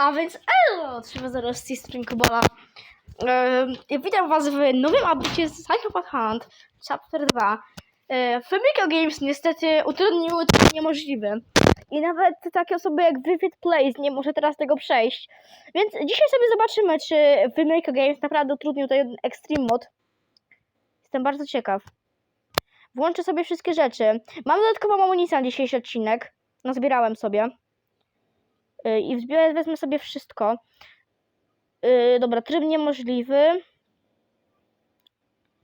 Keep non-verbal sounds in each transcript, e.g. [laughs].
A więc elo, trzeba zaraz z Kobola. Ehm, witam was w nowym update'cie z Psychopath Hunt Chapter 2. E, Femiko Games niestety utrudniły to niemożliwe. I nawet takie osoby jak Vivid Plays nie może teraz tego przejść. Więc dzisiaj sobie zobaczymy, czy Femiko Games naprawdę utrudnił ten Extreme Mod. Jestem bardzo ciekaw. Włączę sobie wszystkie rzeczy. Mam dodatkową amunicję na dzisiejszy odcinek. Nazbierałem sobie. Y, I wzbierę, wezmę sobie wszystko. Yy, dobra, tryb niemożliwy.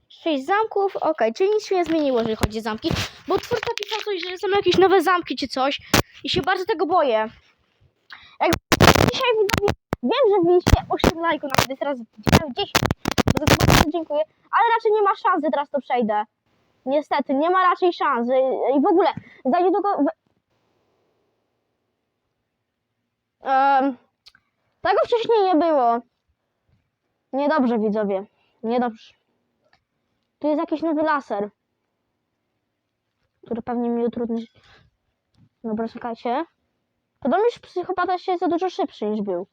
Sześć zamków, ok, czyli nic się nie zmieniło, jeżeli chodzi o zamki. Bo twórca pisał coś, że są jakieś nowe zamki czy coś. I się bardzo tego boję. Jak dzisiaj widzowie, wiem, że wbiliście 8 lajków, nawet teraz 10. Za to bardzo dziękuję. Ale raczej nie ma szansy, teraz to przejdę. Niestety, nie ma raczej szans. I w ogóle, za niedługo... Um, tego wcześniej nie było. Niedobrze, widzowie. Niedobrze. Tu jest jakiś nowy laser. Który pewnie mi utrudni. Dobra, czekajcie. Podobno już psychopata się za dużo szybszy niż był.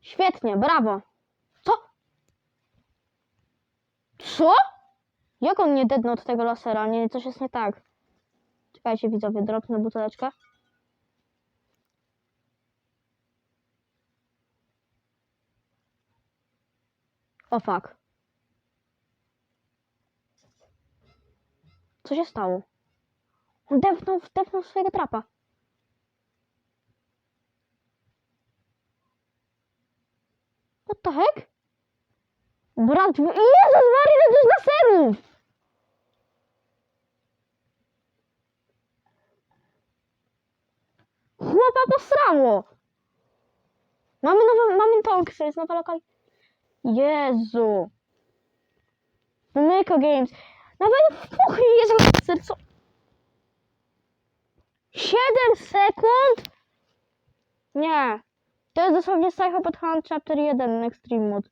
Świetnie, brawo. Co? Co? Jak on nie dednął od tego lasera? Nie, coś jest nie tak. Czekajcie, widzowie, dropnę buteleczkę. O fuck. Co się stało? On depnął, depnął swojego trapa. What the heck? Brat, Jezus Maria, to jest laserów! Chłopa posrało! Mamy nowe, mamy tonksy, jest nowa lokal... Jezu. Myko Games. Nawet w kuchni jest laser, co? 7 sekund? Nie. To jest dosłownie Psychopath Hunt Chapter 1 Extreme Mode.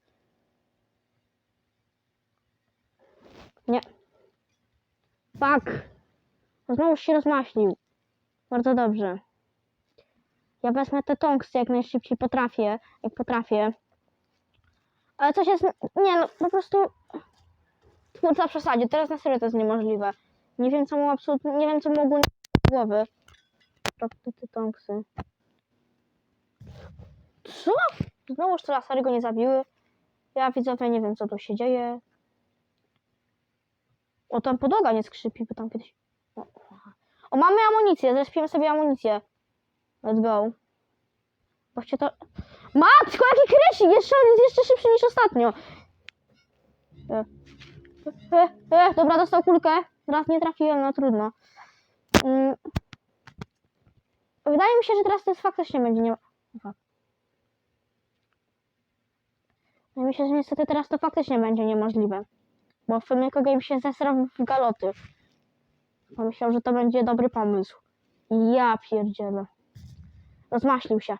Nie. Fuck. Znowu się rozmaślił. Bardzo dobrze. Ja wezmę te tonksy jak najszybciej potrafię, jak potrafię. Ale coś jest. Nie, no po prostu. Twórca przesadził. Teraz na serio to jest niemożliwe. Nie wiem, co mu absolutnie. Nie wiem, co mu ogólnie głowy. Te tonksy. Co? Znowu te lasery go nie zabiły. Ja widzowie nie wiem, co tu się dzieje. O, tam podłoga nie skrzypi, bo tam kiedyś. O, o mamy amunicję. Zrespiłem sobie amunicję. Let's go. Właśnie to. Matko, jaki kresik! Jeszcze on jest jeszcze szybszy niż ostatnio. E. E, e, dobra, dostał kulkę. Raz nie trafiłem, no trudno. Mm. Wydaje mi się, że teraz to jest faktycznie będzie nie... Aha. Wydaje mi się, że niestety teraz to faktycznie będzie niemożliwe. Bo Femiko Game się zesrał w galoty. Pomyślał, że to będzie dobry pomysł. Ja pierdzielę. Rozmaślił się.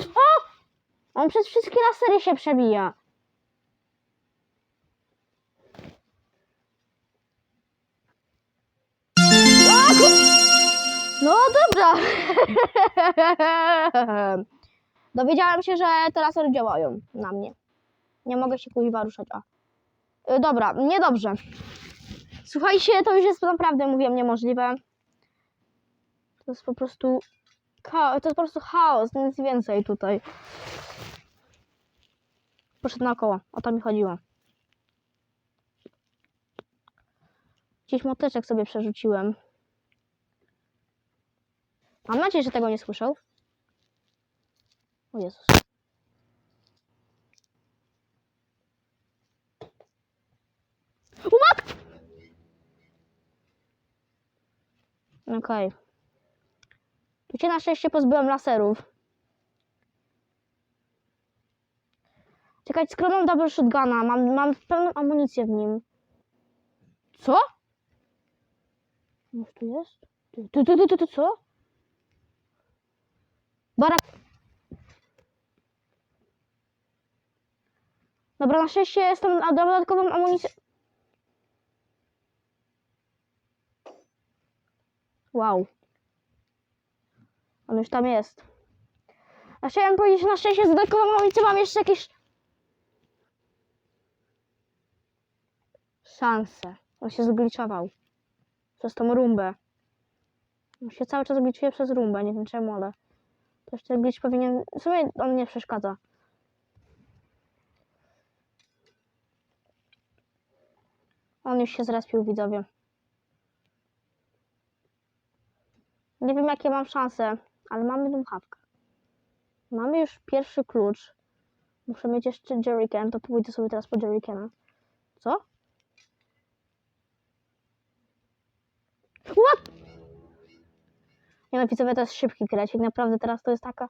O! On przez wszystkie lasery się przebija. No dobra. [laughs] Dowiedziałem się, że te lasery działają na mnie. Nie mogę się kuźwa ruszać. A. Y, Dobra, niedobrze. Słuchajcie, to już jest naprawdę, mówiłem, niemożliwe. To jest po prostu Cha- to jest po prostu chaos, nic więcej tutaj. Poszedł naokoło, o to mi chodziło. Gdzieś moteczek sobie przerzuciłem. Mam nadzieję, że tego nie słyszał. O Jezus. O! Okej. Tu się na szczęście pozbyłem laserów. Czekaj, skoro double shotguna, mam, mam pełną amunicję w nim. Co? Już tu jest? Tu, tu, tu, tu, co? Barak... Dobra, na szczęście jestem na dodatkową amunicję. Wow. On już tam jest. A chciałem powiedzieć, na szczęście z dodatkową amunicją mam jeszcze jakieś... Szanse. On się zgliczował. Przez tą rumbę. On się cały czas gliczuje przez rumbę, nie wiem czemu, ale... Też ten glitch powinien... W sumie on nie przeszkadza. On już się zrespił, widzowie. Nie wiem, jakie mam szanse, ale mamy tą. Mamy już pierwszy klucz. Muszę mieć jeszcze jerrycan, to pójdę sobie teraz po jerrycana. Co? What? Nie no, widzowie, to jest szybki krecik. Naprawdę teraz to jest taka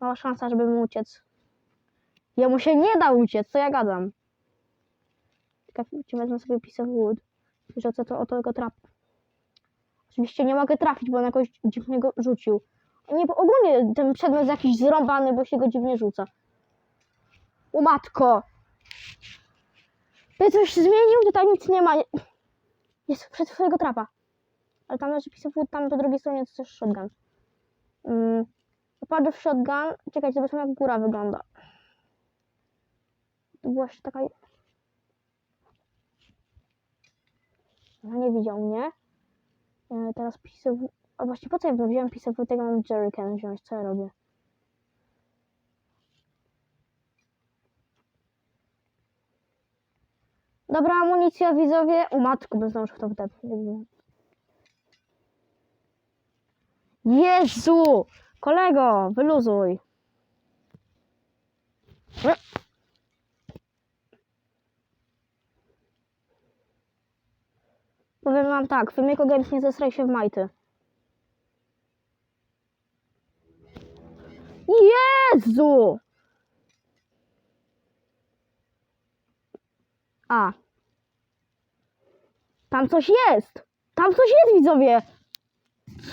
mała szansa, żeby mu uciec. Jemu się nie da uciec, co ja gadam. Czekajcie, wezmę sobie piece of wood. Rzucę to o tego trapa. Oczywiście nie mogę trafić, bo on jakoś dziwnie go rzucił. Nie, bo ogólnie ten przedmiot jest jakiś zrąbany, bo się go dziwnie rzuca. O matko! Ty coś zmienił? Tutaj nic nie ma. Jest przed swojego trapa. Ale tam leży piece tam po drugiej stronie to też shotgun. Mm. Opadł w shotgun. Czekajcie, zobaczmy jak góra wygląda. To była taka... No nie widział mnie. E, teraz piece. A właśnie po co ja wziąłem wood, tego mam jerrycan wziąć, co ja robię? Dobra amunicja, widzowie. O matku, bez zdążył to wdepnąć. Jezu! Kolego, wyluzuj. Powiem wam tak, Filmiko Games nie zesraj się w majty. Jezu! A. Tam coś jest! Tam coś jest, widzowie!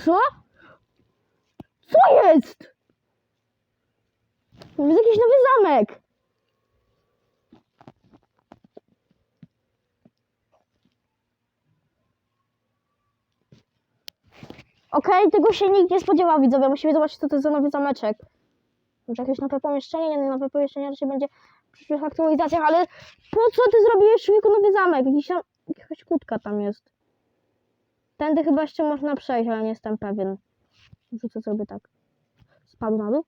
Co? Co jest? To jest jakiś nowy zamek. Okej, tego się nikt nie spodziewał, widzowie. Musimy zobaczyć, co to jest za nowy zameczek. Może jakieś nowe pomieszczenie? Nie, nowe pomieszczenie raczej będzie w przyszłych aktualizacjach, ale po co ty zrobiłeś człowieku nowy zamek? Jakiś tam, jakaś kłódka tam jest. Tędy chyba jeszcze można przejść, ale nie jestem pewien. Rzucę sobie tak. Spadł na dół?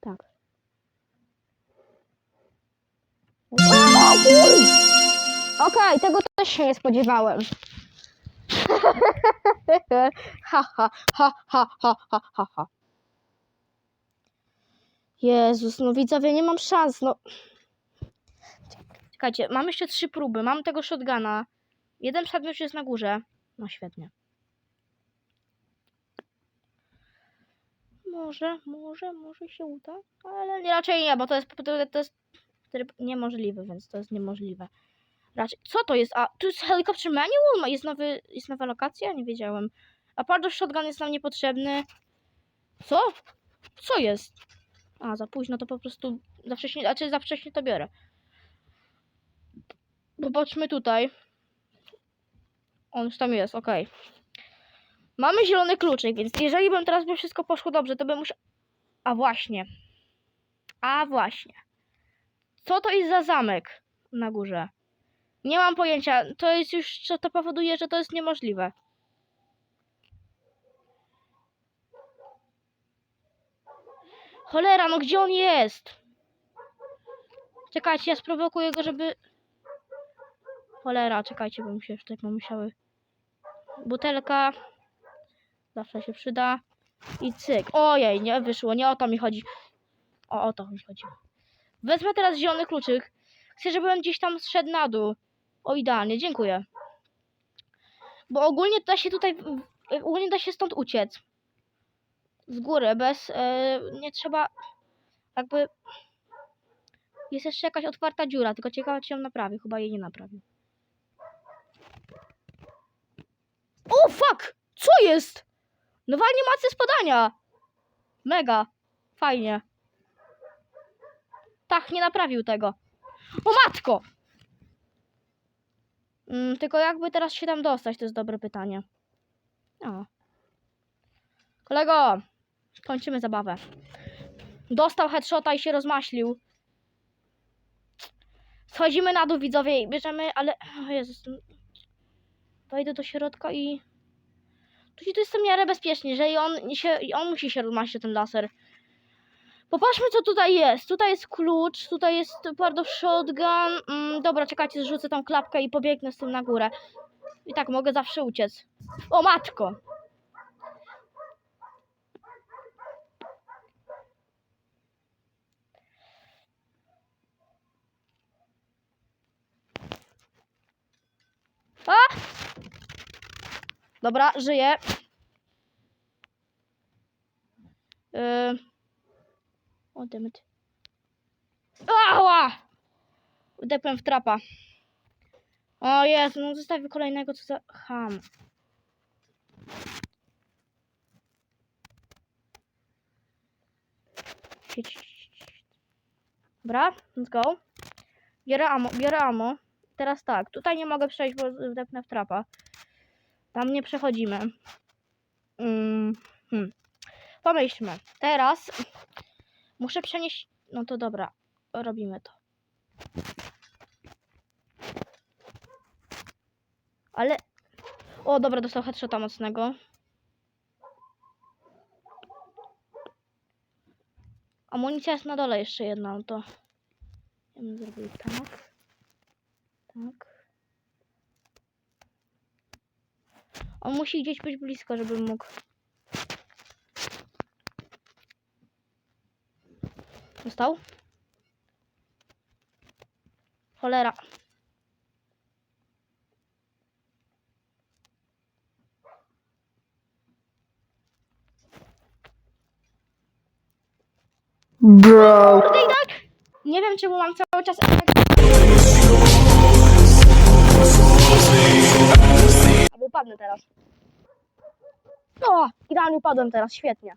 Tak. Okej, tego też się nie spodziewałem. [laughs] ha, ha, ha, ha, ha, ha, ha, ha. Jezus, no widzowie, nie mam szans, no. Czekajcie, mam jeszcze trzy próby. Mam tego shotguna. Jeden przedmiot jest na górze. No świetnie. Może, może, może się uda, ale nie, raczej nie, bo to jest, to, jest tryb niemożliwy, więc to jest niemożliwe. Raczej, co to jest? A, tu jest helikopter manual? Ma- Jest, nowy, jest nowa lokacja? Nie wiedziałem. A Pardo Shotgun jest nam niepotrzebny. Co? Co jest? A, za późno to po prostu za wcześnie, znaczy za wcześnie to biorę. Popatrzmy tutaj. On już tam jest, okej. Mamy zielony kluczyk, więc jeżeli bym teraz by wszystko poszło dobrze, to bym musiał... A właśnie. A właśnie. Co to jest za zamek na górze? Nie mam pojęcia. To jest już, co to powoduje, że to jest niemożliwe. Cholera, no gdzie on jest? Czekajcie, ja sprowokuję go, żeby... Cholera, czekajcie, bo mi się tutaj pomyślały. Butelka. Zawsze się przyda. I cyk. Ojej, nie wyszło, nie o to mi chodzi. O, o to mi chodzi. Wezmę teraz zielony kluczyk. Chcę, żeby on gdzieś tam zszedł na dół. O, idealnie, dziękuję. Bo ogólnie da się tutaj, ogólnie da się stąd uciec. Z góry, bez, e, nie trzeba, jakby, jest jeszcze jakaś otwarta dziura, tylko ciekawe, czy ją naprawi. Chyba jej nie naprawił. O, fuck! Co jest? Nowa animacja spadania! Mega. Fajnie. Tak, nie naprawił tego. O matko! Mm, tylko jakby teraz się tam dostać, to jest dobre pytanie. O. Kolego, kończymy zabawę. Dostał headshota i się rozmaślił. Schodzimy na dół, widzowie, i bierzemy, ale... O Jezus. Wejdę do środka i... Tu to jest w miarę bezpiecznie, jeżeli on, się, on musi się rozmaścić ten laser. Popatrzmy, co tutaj jest. Tutaj jest klucz, tutaj jest bardzo shotgun. Mm, dobra, czekajcie, zrzucę tą klapkę i pobiegnę z tym na górę. I tak, mogę zawsze uciec. O, matko! A! Dobra, żyję. Yy... O, dammit. Ała! Udepłem w trapa. O Jezu, no zostawię kolejnego, co za ham. Dobra, let's go. Biorę amo, biorę amo. Teraz tak, tutaj nie mogę przejść, bo wdepnę w trapa. Tam nie przechodzimy. Mm, hmm. Pomyślmy. Teraz muszę przenieść... No to dobra, robimy to. Ale... O, dobra, dostał headshota mocnego. Amunicja jest na dole jeszcze jedna, no to... Ja bym zrobił tak. Tak. On musi gdzieś być blisko, żebym mógł. Dostał? Cholera. Bro. Kurde i tak! Nie wiem, czemu mam cały czas efekt. Albo upadnę teraz. O! Idealnie upadłem teraz, świetnie.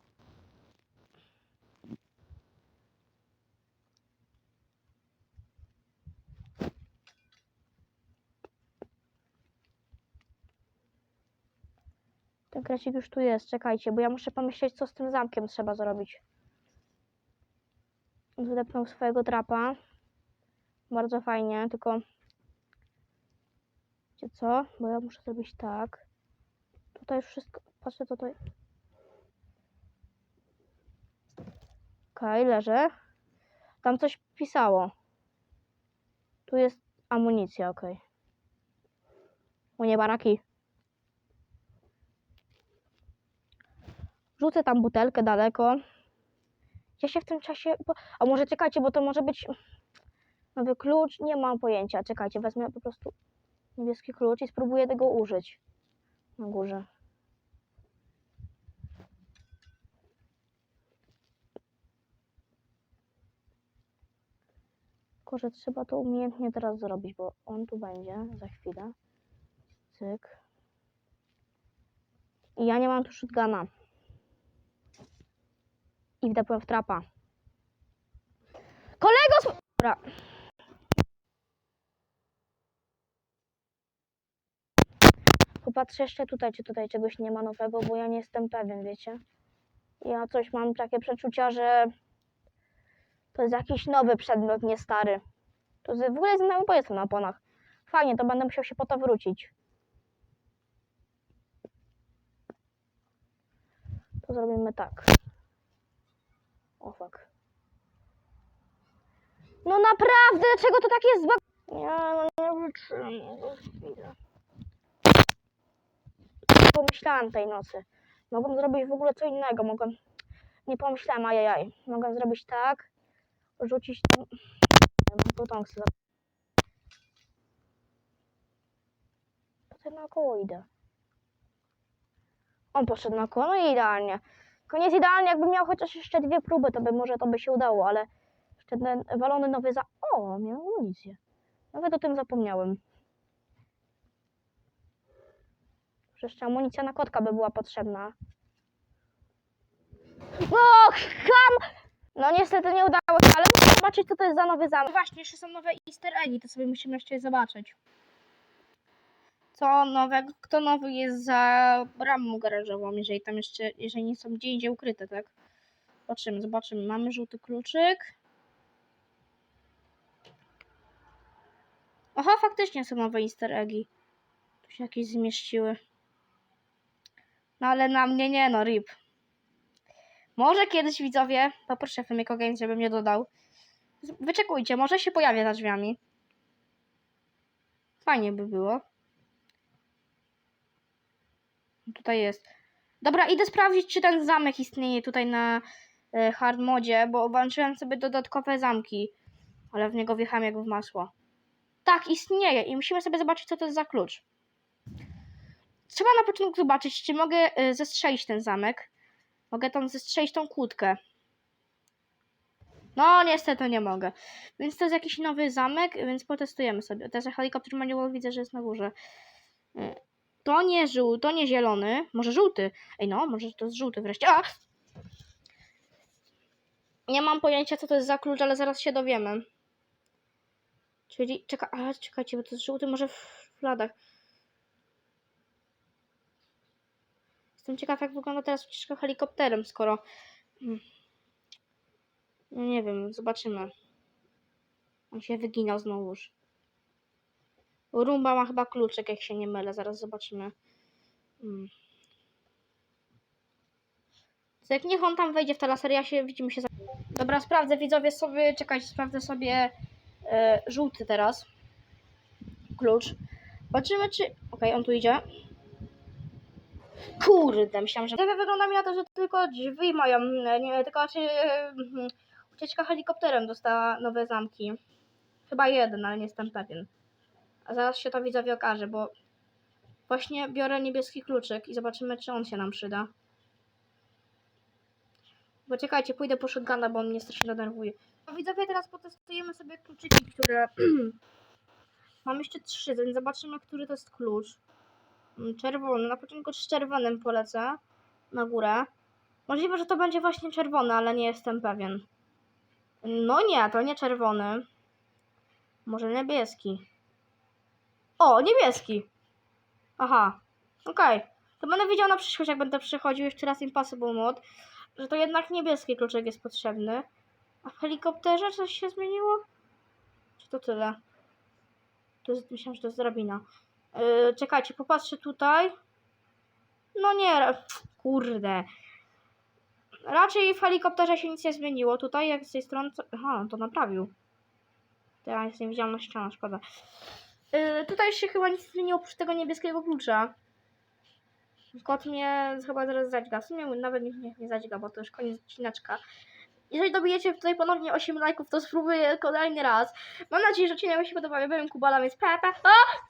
Ten krecik już tu jest, czekajcie, bo ja muszę pomyśleć, co z tym zamkiem trzeba zrobić. Wydepnął swojego trapa. Bardzo fajnie, tylko... Wiecie co? Bo ja muszę zrobić tak. Tutaj wszystko... Patrzcie, co tutaj... Okej, leży. Tam coś pisało. Tu jest amunicja, okej. O nie, baraki. Rzucę tam butelkę daleko. Ja się w tym czasie. A może czekajcie, bo to może być nowy klucz? Nie mam pojęcia. Czekajcie, wezmę po prostu niebieski klucz i spróbuję tego użyć na górze. Tylko, że trzeba to umiejętnie teraz zrobić, bo on tu będzie za chwilę. Cyk. I ja nie mam tu shotguna. I wdepłem w trapa. Kolego! Dobra. Popatrzę jeszcze tutaj, czy tutaj czegoś nie ma nowego, bo ja nie jestem pewien, wiecie? Ja coś mam takie przeczucia, że to jest jakiś nowy przedmiot, nie stary. To w ogóle jest nowy pojazd na oponach. Fajnie, to będę musiał się po to wrócić. To zrobimy tak. O fuck. No naprawdę, dlaczego to tak jest zbag... Nie, no nie wytrzymam. Pomyślałam tej nocy. Mogłem zrobić w ogóle co innego. Mogłem... Nie pomyślałem, ajajaj. Mogłem zrobić tak. Rzucić mam potomstwo. Potem naokoło idę. On poszedł naokoło, no i idealnie. Koniec idealnie, jakbym miał chociaż jeszcze dwie próby, to by może to by się udało, ale jeszcze ten walony nowy za... O, miałem amunicję. Nawet o tym zapomniałem. Jeszcze amunicja na kotka by była potrzebna. O, ham! No niestety nie udało się, ale muszę zobaczyć, co to jest za nowy zamek. Właśnie, jeszcze są nowe easter eggi, to sobie musimy jeszcze je zobaczyć. co nowego, kto nowy jest za bramą garażową, jeżeli tam jeszcze, jeżeli nie są gdzie indziej ukryte, tak? Zobaczymy, zobaczymy. Mamy żółty kluczyk. Aha, faktycznie są nowe easter eggi. Tu się jakieś zmieściły. No ale na mnie nie, no rip. Może kiedyś widzowie, poproszę Femiko Games, żeby mnie dodał. Wyczekujcie, może się pojawię za drzwiami. Fajnie by było. Tutaj jest. Dobra, idę sprawdzić, czy ten zamek istnieje tutaj na e, hard modzie, bo włączyłem sobie dodatkowe zamki, ale w niego wjechałem jak w masło. Tak, istnieje i musimy sobie zobaczyć, co to jest za klucz. Trzeba na początku zobaczyć, czy mogę e, zestrzelić ten zamek. Mogę tam zestrzelić tą kłódkę. No, niestety nie mogę. Więc to jest jakiś nowy zamek, więc potestujemy sobie. Teraz helikopter manual widzę, że jest na górze. Y, To nie żółty, to nie zielony, może żółty. Ej no, może to jest żółty wreszcie. A! Nie mam pojęcia, co to jest za klucz, ale zaraz się dowiemy. Czyli, czeka, a, czekajcie, bo to jest żółty, może w śladach. Jestem ciekaw, jak wygląda teraz ucieczka helikopterem, skoro... Hmm. No nie wiem, zobaczymy. On się wyginał znowuż. Rumba ma chyba kluczyk, jak się nie mylę. Zaraz zobaczymy. Hmm. Jak niech on tam wejdzie w talaseria, się widzimy się za... Dobra, sprawdzę widzowie sobie, czekajcie, sprawdzę sobie e, żółty teraz. Klucz. Zobaczymy czy... Okej, on tu idzie. Kurde, myślałam, że... Tak wygląda mi na to, że tylko drzwi mają, e, nie, tylko czy... e, mhm, Ucieczka helikopterem dostała nowe zamki. Chyba jeden, ale nie jestem pewien. A zaraz się to widzowie okaże, bo właśnie biorę niebieski kluczyk i zobaczymy, czy on się nam przyda. Bo czekajcie, pójdę po shotguna, bo on mnie strasznie denerwuje. A widzowie, teraz potestujemy sobie kluczyki, które... [clears throat] Mam jeszcze trzy, więc zobaczymy, który to jest klucz. Mm, Czerwony. Na początku z czerwonym polecę na górę. Możliwe, że to będzie właśnie czerwony, ale nie jestem pewien. No nie, to nie czerwony. Może niebieski. O, niebieski. Aha. Okej. To będę widział na przyszłość, jak będę przechodził jeszcze raz Impossible Mode, że to jednak niebieski kluczek jest potrzebny. A w helikopterze coś się zmieniło? Czy to tyle? To jest, myślałam, że to jest drabina. Yy, czekajcie, popatrzę tutaj. No nie, kurde. Raczej w helikopterze się nic nie zmieniło. Tutaj, jak z tej strony. Aha, on to naprawił. Teraz jest niewidzialna ściana, szkoda. Yy, tutaj się chyba nic nie zmieniło oprócz tego niebieskiego klucza. Kot mnie chyba zaraz zadźga. W sumie nawet nie, nie zadźga, bo to już koniec odcineczka. Jeżeli dobijecie tutaj ponownie 8 lajków, to spróbuję kolejny raz. Mam nadzieję, że odcinek się podobał. Ja byłem Kubala, więc pa, pa. O!